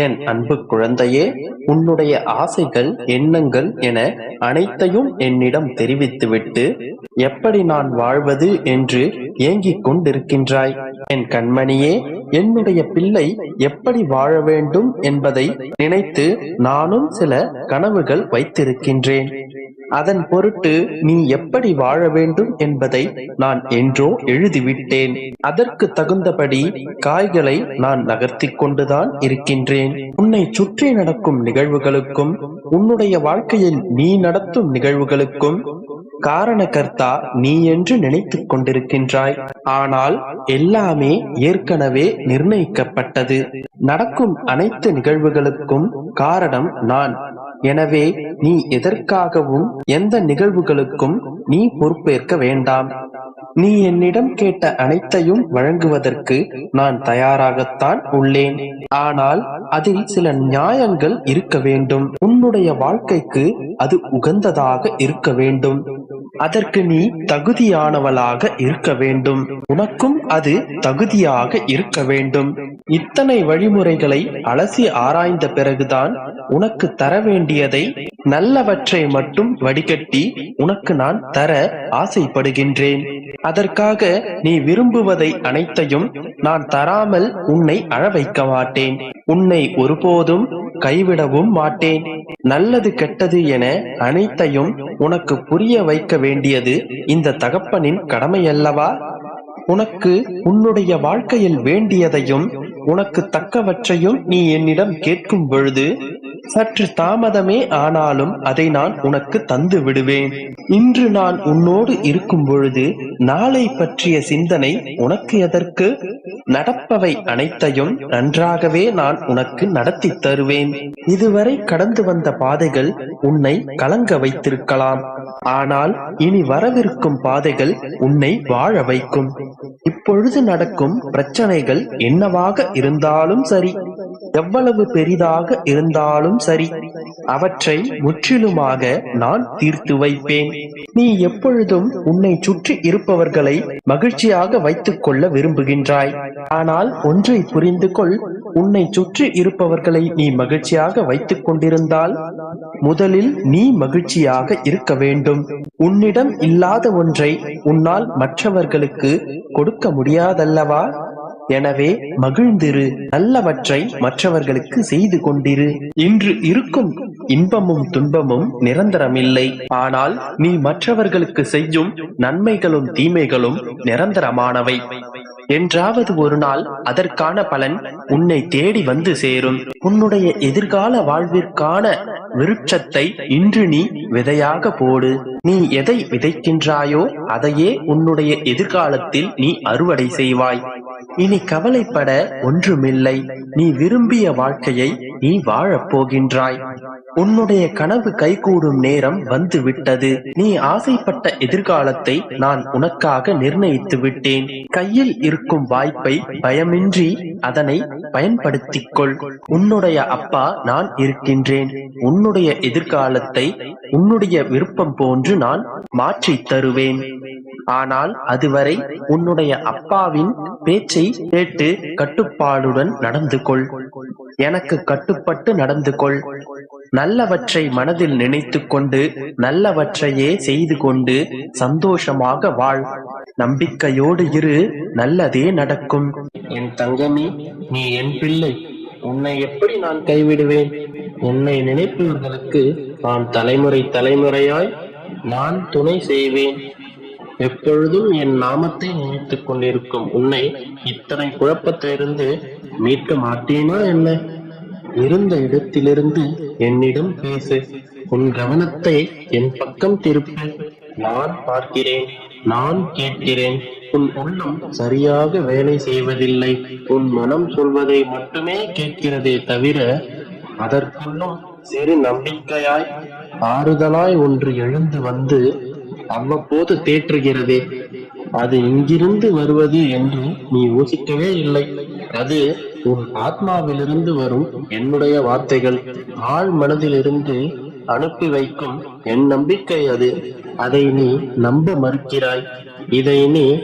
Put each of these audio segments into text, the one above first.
என் அன்பு குழந்தையே உன்னுடைய ஆசைகள் எண்ணங்கள் என அனைத்தையும் என்னிடம் தெரிவித்துவிட்டு எப்படி நான் வாழ்வது என்று ஏங்கிக் கொண்டிருக்கின்றாய். என் கண்மணியே என்னுடைய பிள்ளை எப்படி வாழ வேண்டும் என்பதை நினைத்து நானும் சில கனவுகள் வைத்திருக்கின்றேன். அதன் பொருட்டு நீ எப்படி வாழ வேண்டும் என்பதை நான் என்றோ எழுதிவிட்டேன். அதற்கு தகுந்தபடி காய்களை நான் நகர்த்தி கொண்டுதான் இருக்கின்றேன். உன்னை சுற்றி நடக்கும் நிகழ்வுகளுக்கும் உன்னுடைய வாழ்க்கையில் நீ நடத்தும் நிகழ்வுகளுக்கும் காரணகர்த்தா நீ என்று நினைத்துக் கொண்டிருக்கின்றாய். ஆனால் எல்லாமே ஏற்கனவே நிர்ணயிக்கப்பட்டது. நடக்கும் அனைத்து நிகழ்வுகளுக்கும் காரணம் நான். எனவே நீ எதற்காகவும் எந்த நிகழ்வுகளுக்கும் நீ பொறுப்பேற்க வேண்டாம். நீ என்னிடம் கேட்ட அனைத்தையும் வழங்குவதற்கு நான் தயாராகத்தான் உள்ளேன். ஆனால் அதில் சில நியாயங்கள் இருக்க வேண்டும். உன்னுடைய வாழ்க்கைக்கு அது உகந்ததாக இருக்க வேண்டும். அதற்கு நீ தகுதியானவளாக இருக்க வேண்டும். உனக்கும் அது தகுதியாக இருக்க வேண்டும். இத்தனை வழிமுறைகளை அலசி ஆராய்ந்த பிறகுதான் உனக்கு தர வேண்டியதை நல்லவற்றை மட்டும் வடிகட்டி உனக்கு நான் தர ஆசைப்படுகின்றேன். அதற்காக நீ விரும்புவதை அனைத்தையும் நான் தராமல் உன்னை அழ வைக்க மாட்டேன். உன்னை ஒருபோதும் கைவிடவும் மாட்டேன். நல்லது கெட்டது என அனைத்தையும் உனக்கு புரிய வைக்க வேண்டியது இந்த தகப்பனின் கடமையல்லவா? உனக்கு உன்னுடைய வாழ்க்கையில் வேண்டியதையும் உனக்கு தக்கவற்றையும் நீ என்னிடம் கேட்கும் பொழுது சற்று தாமதமே ஆனாலும் அதை நான் உனக்கு தந்து விடுவேன். இன்று நான் உன்னோடு இருக்கும் பொழுது நாளை பற்றிய சிந்தனை உனக்கு எதற்கு? நடப்பவை அனைத்தையும் நன்றாகவே நான் உனக்கு நடத்தி தருவேன். இதுவரை கடந்து வந்த பாதைகள் உன்னை கலங்க வைத்திருக்கலாம். ஆனால் இனி வரவிருக்கும் பாதைகள் உன்னை வாழ வைக்கும். இப்பொழுது நடக்கும் பிரச்சனைகள் என்னவாக இருந்தாலும் சரி. எவ்வளவு பெரிதாக இருந்தாலும் சரி அவற்றை முற்றிலுமாக நான் தீர்த்து வைப்பேன். நீ எப்பொழுதும் உன்னை சுற்றி இருப்பவர்களை மகிழ்ச்சியாக வைத்துக் கொள்ள விரும்புகின்றாய். ஆனால் ஒன்றை புரிந்து கொள் உன்னை சுற்றி இருப்பவர்களை நீ மகிழ்ச்சியாக வைத்துக் கொண்டிருந்தால் முதலில் நீ மகிழ்ச்சியாக இருக்க வேண்டும். உன்னிடம் இல்லாத ஒன்றை உன்னால் மற்றவர்களுக்கு கொடுக்க முடியாதல்லவா? எனவே மகிழ்ந்திரு நல்லவற்றை மற்றவர்களுக்கு செய்து கொண்டிரு. இன்று இருக்கும் இன்பமும் துன்பமும் நிரந்தரமில்லை. ஆனால் நீ மற்றவர்களுக்கு செய்யும் நன்மைகளும் தீமைகளும் நிரந்தரமானவை. என்றாவது ஒரு நாள் அதற்கான பலன் உன்னை தேடி வந்து சேரும். உன்னுடைய எதிர்கால வாழ்விற்கான விருட்சத்தை இன்று நீ விதையாக போடு. நீ எதை விதைக்கின்றாயோ அதையே உன்னுடைய எதிர்காலத்தில் நீ அறுவடை செய்வாய். இனி கவலைப்பட ஒன்றுமில்லை. நீ விரும்பிய வாழ்க்கையை நீ வாழப் போகின்றாய். உன்னுடைய கனவு கைகூடும் நேரம் வந்து விட்டது நீ ஆசைப்பட்ட எதிர்காலத்தை நான் உனக்காக நிர்ணயித்து விட்டேன். கையில் இருக்கும் வாய்ப்பை பயமின்றி அதனை பயன்படுத்திக் கொள் உன்னுடைய அப்பா நான் இருக்கின்றேன். உன்னுடைய எதிர்காலத்தை உன்னுடைய விருப்பம் போன்று நான் மாற்றித் தருவேன். ஆனால் அதுவரை உன்னுடைய அப்பாவின் பேச்சை கேட்டு கட்டுப்பாடுடன் நடந்து கொள். எனக்கு கட்டுப்பட்டு நடந்து கொள். நல்லவற்றை மனதில் நினைத்து கொண்டு நல்லவற்றையே செய்து கொண்டு சந்தோஷமாக வாழ். நம்பிக்கையோடு இரு நல்லதே நடக்கும். என் தங்கமி நீ என் பிள்ளை. உன்னை எப்படி நான் கைவிடுவேன்? உன்னை நினைப்பவர்களுக்கு நான் தலைமுறை தலைமுறையாய் நான் துணை செய்வேன். எப்பொழுதும் என் நாமத்தை நினைத்துக் கொண்டிருக்கும் உன்னை இத்தனை குழப்பத்திலிருந்து மீட்க மாட்டேனா என்ன? இருந்த இடத்திலிருந்து என்னிடம் பேசு. உன் கவனத்தை என் பக்கம் திருப்பு. நான் பார்க்கிறேன் நான் கேட்கிறேன். உன் உள்ளம் சரியாக வேலை செய்வதில்லை. உன் மனம் சொல்வதை மட்டுமே கேட்கிறதே தவிர அதற்குள்ளும் சிறு நம்பிக்கையாய் ஆறுதலாய் ஒன்று எழுந்து வந்து அவ்வப்போது தேற்றுகிறதே. அது இங்கிருந்து வருவது என்று நீ யோசிக்கவே இல்லை. அது உன் ஆத்மாவிலிருந்து வரும் என்னுடைய வார்த்தைகள். ஆழ் மனதிலிருந்து அனுப்பி வைக்கும் என் நம்பிக்கை அது. அதை நீ நம்ப மறுக்கிறாய். இதை நீ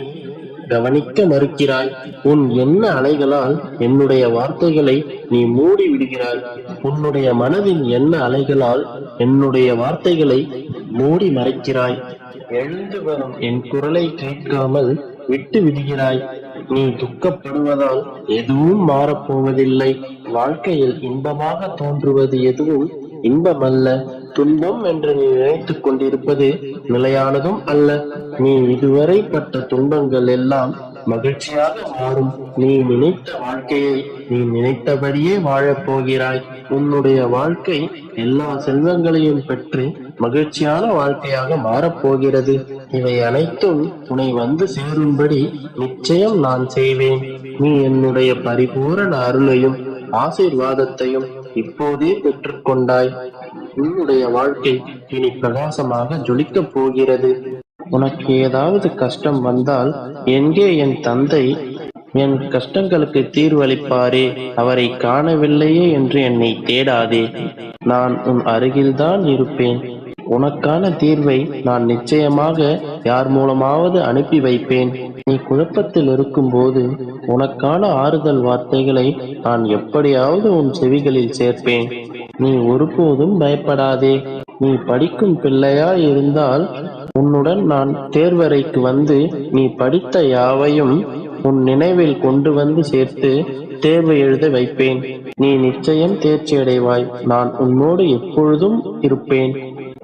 கவனிக்க மறுக்கிறாய். உன் எண்ண அலைகளால் என்னுடைய வார்த்தைகளை நீ மூடி விடுகிறாய். உன்னுடைய மனதின் எண்ண அலைகளால் என்னுடைய வார்த்தைகளை மூடி மறைக்கிறாய். எழுந்து வரும். என் குரலை கேட்காமல் விட்டு விடுகிறாய். நீ துக்கப்படுவதால் எதுவும் மாறப்போவதில்லை. வாழ்க்கையில் இன்பமாக தோன்றுவது எதுவும் இன்பமல்ல. துன்பம் என்று நீ நினைத்துக் கொண்டிருப்பது நிலையானதும் அல்ல. நீ இதுவரை பட்ட துன்பங்கள் எல்லாம் மகிழ்ச்சியாக மாறும் நீ நினைத்த வாழ்க்கையை நீ நினைத்தபடியே வாழப் போகிறாய். உன்னுடைய வாழ்க்கை எல்லா செல்வங்களையும் பெற்று மகிழ்ச்சியான வாழ்க்கையாக மாறப்போகிறது இவை அனைத்தும் உன்னை வந்து சேரும்படி நிச்சயம் நான் செய்வேன். நீ என்னுடைய பரிபூரண அருளையும் ஆசீர்வாதத்தையும் இப்போதே பெற்றுக்கொண்டாய் உன்னுடைய வாழ்க்கை இனி பிரகாசமாக ஜொலிக்கப் போகிறது. உனக்கு ஏதாவது கஷ்டம் வந்தால் எங்கே என் தந்தை என் கஷ்டங்களுக்கு தீர்வளிப்பாரே அவரை காணவில்லையே என்று என்னை தேடாதே. நான் உன் அருகில்தான் இருப்பேன். உனக்கான தீர்வை நான் நிச்சயமாக யார் மூலமாவது அனுப்பி வைப்பேன். நீ குழப்பத்தில் இருக்கும்போது உனக்கான ஆறுதல் வார்த்தைகளை நான் எப்படியாவது உன் செவிகளில் சேர்ப்பேன். நீ ஒருபோதும் பயப்படாதே. நீ படிக்கும் பிள்ளையா இருந்தால் உன்னுடன் நான் தேர்வறைக்கு வந்து நீ படித்த யாவையும் உன் நினைவில் கொண்டு வந்து சேர்த்து தேர்வு எழுத வைப்பேன். நீ நிச்சயம் தேர்ச்சி அடைவாய் நான் உன்னோடு எப்பொழுதும் இருப்பேன்.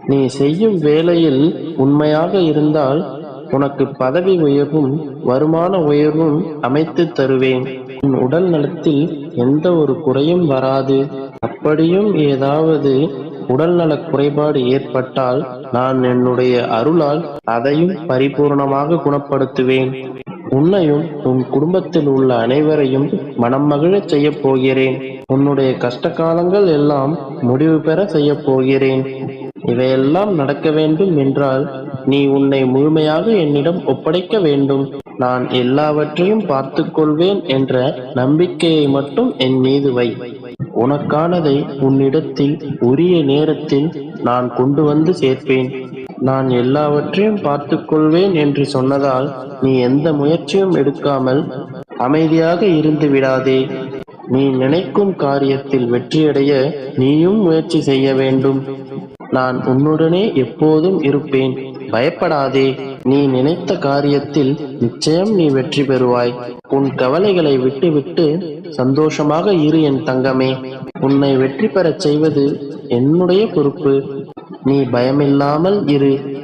நீ செய்யும் வேலையில் உண்மையாக இருந்தால் உனக்கு பதவி உயர்வும் வருமான உயர்வும் அமைத்து தருவேன். உன் உடல் நலத்தில் எந்த ஒரு குறையும் வராது. அப்படியும் ஏதாவது உடல்நலக் குறைபாடு ஏற்பட்டால் நான் என்னுடைய அருளால் அதையும் பரிபூர்ணமாக குணப்படுத்துவேன். உன்னையும் உன் குடும்பத்தில் உள்ள அனைவரையும் மனம் மகிழச் செய்யப் போகிறேன். உன்னுடைய கஷ்ட காலங்கள் எல்லாம் முடிவு பெற செய்யப் போகிறேன். இவையெல்லாம் நடக்க வேண்டும் என்றால் நீ உன்னை முழுமையாக என்னிடம் ஒப்படைக்க வேண்டும். நான் எல்லாவற்றையும் பார்த்துக்கொள்வேன் என்ற நம்பிக்கையை மட்டும் என் மீது வை. உனக்கானதை உன்னிடத்தில் உரிய நேரத்தில் நான் கொண்டு வந்து சேர்ப்பேன். நான் எல்லாவற்றையும் பார்த்துக்கொள்வேன் என்று சொன்னதால் நீ எந்த முயற்சியும் எடுக்காமல் அமைதியாக இருந்து விடாதே. நீ நினைக்கும் காரியத்தில் வெற்றியடைய நீயும் முயற்சி செய்ய வேண்டும். நான் உன்னுடனே எப்போதும் இருப்பேன். பயப்படாதே. நீ நினைத்த காரியத்தில் நிச்சயம் நீ வெற்றி பெறுவாய். உன் கவலைகளை விட்டுவிட்டு சந்தோஷமாக இரு என் தங்கமே. உன்னை வெற்றி பெறச் செய்வது என்னுடைய பொறுப்பு. நீ பயமில்லாமல் இரு.